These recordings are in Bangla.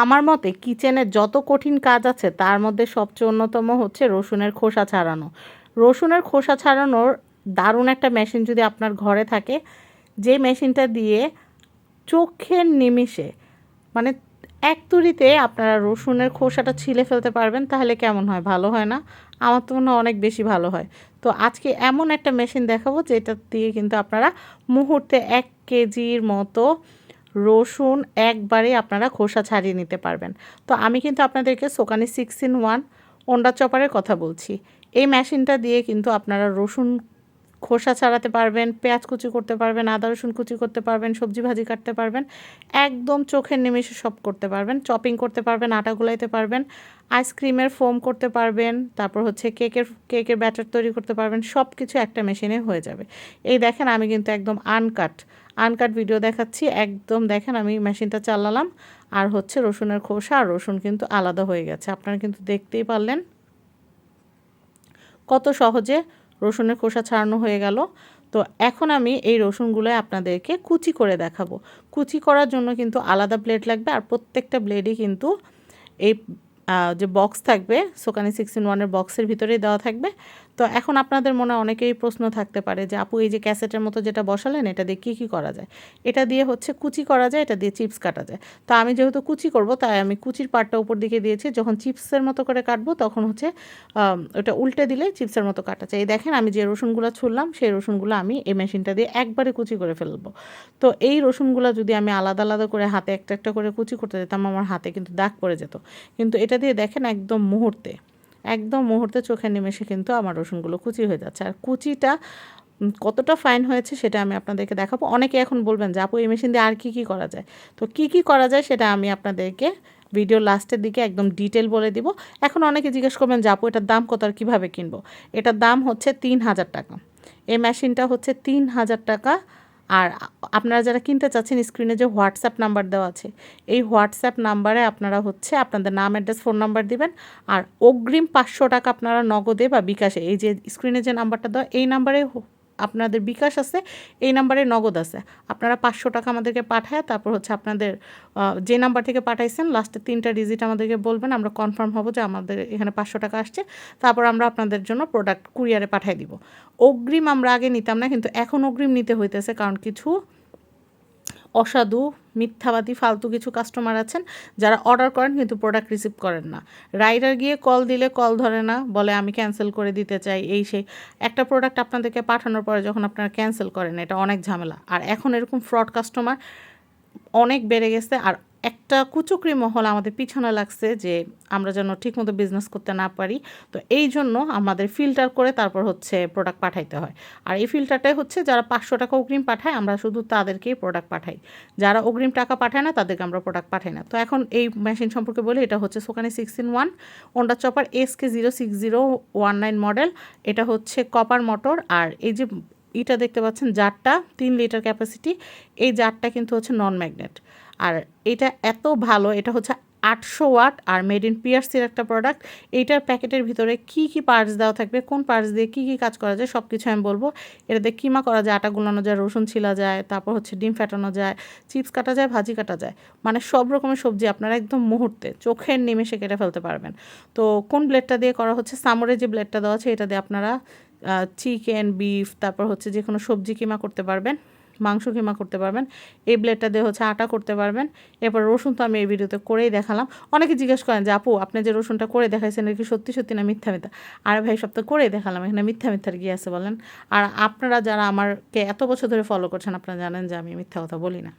আমার মতে কিচেনের যত কঠিন কাজ আছে, তার মধ্যে সবচেয়ে অন্যতম হচ্ছে রসুনের খোসা ছাড়ানো। রসুনের খোসা ছাড়ানোর দারুণ একটা মেশিন যদি আপনার ঘরে থাকে, যে মেশিনটা দিয়ে চোখের নিমিষে মানে এক তুড়িতে আপনারা রসুনের খোসাটা ছিলে ফেলতে পারবেন, তাহলে কেমন হয়? ভালো হয় না? আমার তো মনে হয় অনেক বেশি ভালো হয়। তো আজকে এমন একটা মেশিন দেখাবো, যেটা দিয়ে কিন্তু আপনারা মুহূর্তে এক কেজির মতো রসুন একবারে আপনারা খোসা ছাড়িয়ে নিতে পারবেন। তো আমি কিন্তু আপনাদেরকে সোকানি সিক্স ইন ওয়ান ওন্ডা চপারের কথা বলছি। এই মেশিনটা দিয়ে কিন্তু আপনারা রসুন খোসা ছাড়াতে পারবেন, পেঁয়াজ কুচি করতে পারবেন, আদা রসুন কুচি করতে পারবেন, সবজি ভাজি কাটতে পারবেন, একদম চোখের নিমেষে সব করতে পারবেন, চপিং করতে পারবেন, আটা গুলাইতে পারবেন, আইসক্রিমের ফোম করতে পারবেন, তারপর হচ্ছে কেকের কেকের ব্যাটার তৈরি করতে পারবেন সব কিছু একটা মেশিনে হয়ে যাবে। এই দেখেন আমি কিন্তু একদম আনকাট আনকাট ভিডিও দেখাচ্ছি, একদম দেখেন আমি মেশিনটা চালালাম, আর হচ্ছে রসুনের খোসা, আর রসুন কিন্তু আলাদা হয়ে গেছে, আপনারা কিন্তু দেখতেই পারলেন। কত সহজে রসুনের খোসা ছাড়ানো হয়ে গেল। তো এখন আমি এই রসুনগুলো আপনাদেরকে কুচি করে দেখাবো। কুচি করার জন্য কিন্তু আলাদা ব্লেড লাগবে আর প্রত্যেকটা ব্লেডই কিন্তু এই যে বক্স থাকবে সোকানি সিক্স ইন ওয়ানের বক্সের ভিতরেই দেওয়া থাকবে। তো এখন আপনাদের মনে অনেকেই প্রশ্ন থাকতে পারে যে, আপু, এই যে ক্যাসেটের মতো যেটা বসালেন, এটা দিয়ে কী কী করা যায়? এটা দিয়ে হচ্ছে কুচি করা যায়, এটা দিয়ে চিপস কাটা যায়। তো আমি যেহেতু কুচি করব, তাই আমি কুচির পাটটা উপর দিকে দিয়েছি। যখন চিপসের মতো করে কাটবো, তখন হচ্ছে ওটা উল্টে দিলে চিপসের মতো কাটা যায়। এই দেখেন, আমি যে রসুনগুলো ছুললাম, সেই রসুনগুলো আমি এই মেশিনটা দিয়ে একবারে কুচি করে ফেলব। তো এই রসুনগুলো যদি আমি আলাদা আলাদা করে হাতে একটা একটা করে কুচি করতে যেতাম, আমার হাতে কিন্তু দাগ পড়ে যেত। কিন্তু এটা দিয়ে দেখেন, একদম মুহূর্তে। একদম মুহূর্তে চোখের নিমেষে কিন্তু আমার রসুনগুলো কুচি হয়ে যাচ্ছে। আর কুচিটা কতটা ফাইন হয়েছে সেটা আমি আপনাদেরকে দেখাবো। অনেকে এখন বলবেন যে, আপু, এই মেশিন দিয়ে আর কী কী করা যায়? তো কী কী করা যায় সেটা আমি আপনাদেরকে ভিডিও লাস্টের দিকে একদম ডিটেল বলে দিব। এখন অনেকে জিজ্ঞেস করবেন যে, আপু, এটার দাম কত আর কীভাবে কিনবো? এটার দাম হচ্ছে তিন হাজার টাকা। এই মেশিনটা হচ্ছে তিন হাজার টাকা আর আপনারা যারা কিনতে চাচ্ছেন স্ক্রিনে যে হোয়াটসঅ্যাপ নাম্বার দেওয়া আছে, এই হোয়াটসঅ্যাপ নাম্বারে আপনারা হচ্ছে আপনাদের নাম অ্যাড্রেস ফোন নাম্বার দিবেন। আর অগ্রিম পাঁচশো টাকা আপনারা নগদে বা বিকাশে, এই যে স্ক্রিনে যে নাম্বারটা দেওয়া, এই নাম্বারে আপনাদের বিকাশ আছে, এই নাম্বারে নগদ আছে। আপনারা পাঁচশো টাকা আমাদেরকে পাঠায় তারপর হচ্ছে আপনাদের যে নাম্বার থেকে পাঠাইছেন লাস্টে তিনটা ডিজিট আমাদেরকে বলবেন, আমরা কনফার্ম হব যে আমাদের এখানে পাঁচশো টাকা আসছে। তারপর আমরা আপনাদের জন্য প্রোডাক্ট কুরিয়ারে পাঠিয়ে দিব। অগ্রিম আমরা আগে নিতাম না, কিন্তু এখন অগ্রিম নিতে হইতেছে, কারণ কিছু অসাধু, মিথ্যাবাদী, ফালতু কিছু কাস্টমার আছেন যারা অর্ডার করেন কিন্তু প্রোডাক্ট রিসিভ করেন না। রাইডার গিয়ে কল দিলে কল ধরে না, বলে আমি ক্যান্সেল করে দিতে চাই, এই সেই। একটা প্রোডাক্ট আপনাদেরকে পাঠানোর পরে যখন আপনারা ক্যান্সেল করেন, এটা অনেক ঝামেলা। আর এখন এরকম ফ্রড কাস্টমার অনেক বেড়ে গেছে, আর একটা কুচুকরি মহল আমাদের পিছনে লাগছে যে আমরা যেন ঠিকমতো বিজনেস করতে না পারি। তো এই জন্য আমাদের ফিল্টার করে তারপর হচ্ছে প্রোডাক্ট পাঠাইতে হয়। আর এই ফিল্টারটাই হচ্ছে যারা পাঁচশো টাকা অগ্রিম পাঠায়, আমরা শুধু তাদেরকেই প্রোডাক্ট পাঠাই। যারা অগ্রিম টাকা পাঠায় না, তাদেরকে আমরা প্রোডাক্ট পাঠাই না। তো এখন এই মেশিন সম্পর্কে বলি, এটা হচ্ছে Sokany six in one ওন্ডা chopper S K zero six zero one nine model এটা হচ্ছে কপার মোটর আর এই যে ইটা দেখতে পাচ্ছেন, জারটা তিন লিটার ক্যাপাসিটি এই জারটা কিন্তু হচ্ছে নন ম্যাগনেট আর এটা এত ভালো, এটা হচ্ছে আটশো ওয়াট আর মেড ইন পিয়ার্সির একটা প্রোডাক্ট এইটার প্যাকেটের ভিতরে কি কি পার্টস দেওয়া থাকবে, কোন পার্টস দিয়ে কী কী কাজ করা যায় সব কিছু আমি বলব। এটাতে কিমা করা যায়, আটা গুলানো যায়, রসুন ছিলা যায়, তারপর হচ্ছে ডিম ফ্যাটানো যায়, চিপস কাটা যায়, ভাজি কাটা যায়। মানে সব রকমের সবজি আপনারা একদম মুহূর্তে, চোখের নিমেষে কেটে ফেলতে পারবেন। তো কোন ব্লেডটা দিয়ে করা হচ্ছে, সামরে যে ব্লেডটা দেওয়া আছে, এটা দিয়ে আপনারা চিকেন বিফ তারপর হচ্ছে যে কোনো সবজি কিমা করতে পারবেন। মাংস কিমা করতে পারবেন, এই ব্লেডটা দিয়ে হচ্ছে আটা করতে পারবেন। এরপর রসুন তো আমি এই ভিডিওতে করেই দেখালাম। অনেকে জিজ্ঞেস করেন যে, আপু, আপনি যে রসুনটা করে দেখাইছেন কি সত্যি সত্যি না মিথ্যা মিথ্যা? আর ভাই, সব তো করেই দেখালাম, এখানে মিথ্যা, মিথ্যার গিয়ে আছে বলেন? আর আপনারা যারা আমারকে এত বছর ধরে ফলো করছেন, আপনারা জানেন যে আমি মিথ্যা কথা বলি না।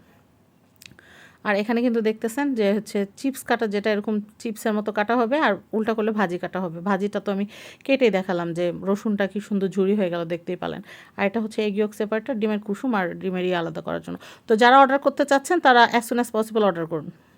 আর এখানে কিন্তু দেখতেছেন যে হচ্ছে চিপস কাটা, যেটা এরকম চিপসের মতো কাটা হবে আর উল্টা করলে ভাজি কাটা হবে। ভাজিটা তো আমি কেটেই দেখালাম যে রসুনটা কি সুন্দর ঝুড়ি হয়ে গেল, দেখতেই পালেন। আর এটা হচ্ছে এগিয়ক সেপারটা ডিমের কুসুম আর ডিমেরই আলাদা করার জন্য। তো যারা অর্ডার করতে চাচ্ছেন, তারা as soon as possible order করুন।